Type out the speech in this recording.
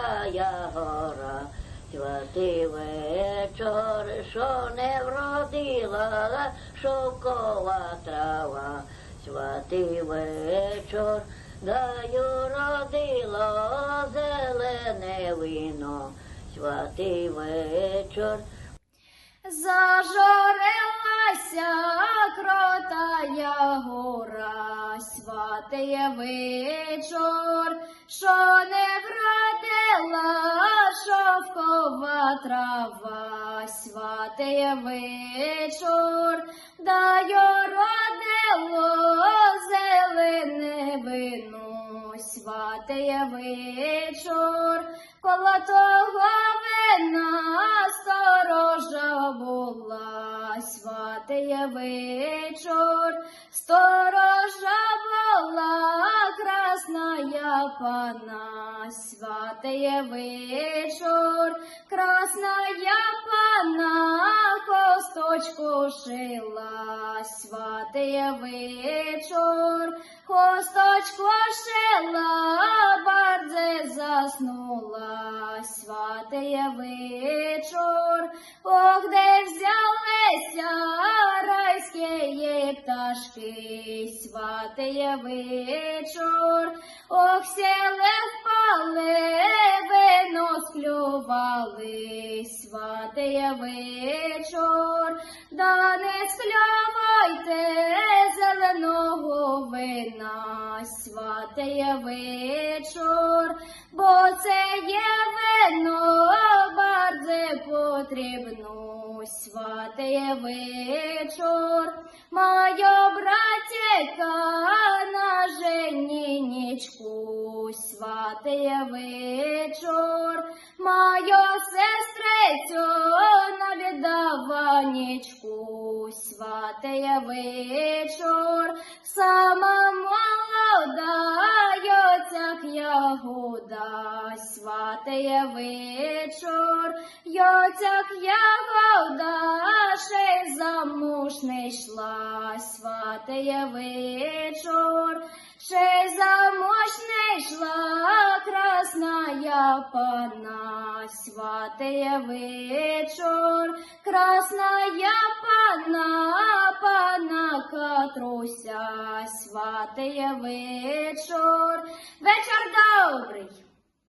святая гора, святий вечор, що не вродила шовкова трава, святий вечор, даю родило зелене вино, святий вечор. Зажорилася кротая гора, сватає вечор, що не врадила шовкова трава, сватає вечор, дає родило зелене вино, сватає вечор, коло того вина сторожа була, сватає вечор, сторожа була, пана, сватає вечор, красная пана, косточку шила, сватає вечор, косточку шила, пташки, сватає вечор, ох, сіли впали, вино склювали, сватає вечор, да не склявайте зеленого вина, сватає вечор, бо це є вино, бардзе потрібно, сватає вечор, моя братєка на женінічку, сватає вечор, моя сестрицю на віддаванічку, сватає вечор, сама молода, йоцяк ягода, сватає вечор, йоцяк ягода, ще й замуж не йшла, сватає вечор, ще й замуж не йшла, красная пана, сватає вечор, красная пана Катруся, сватає вечор, вечір добрий.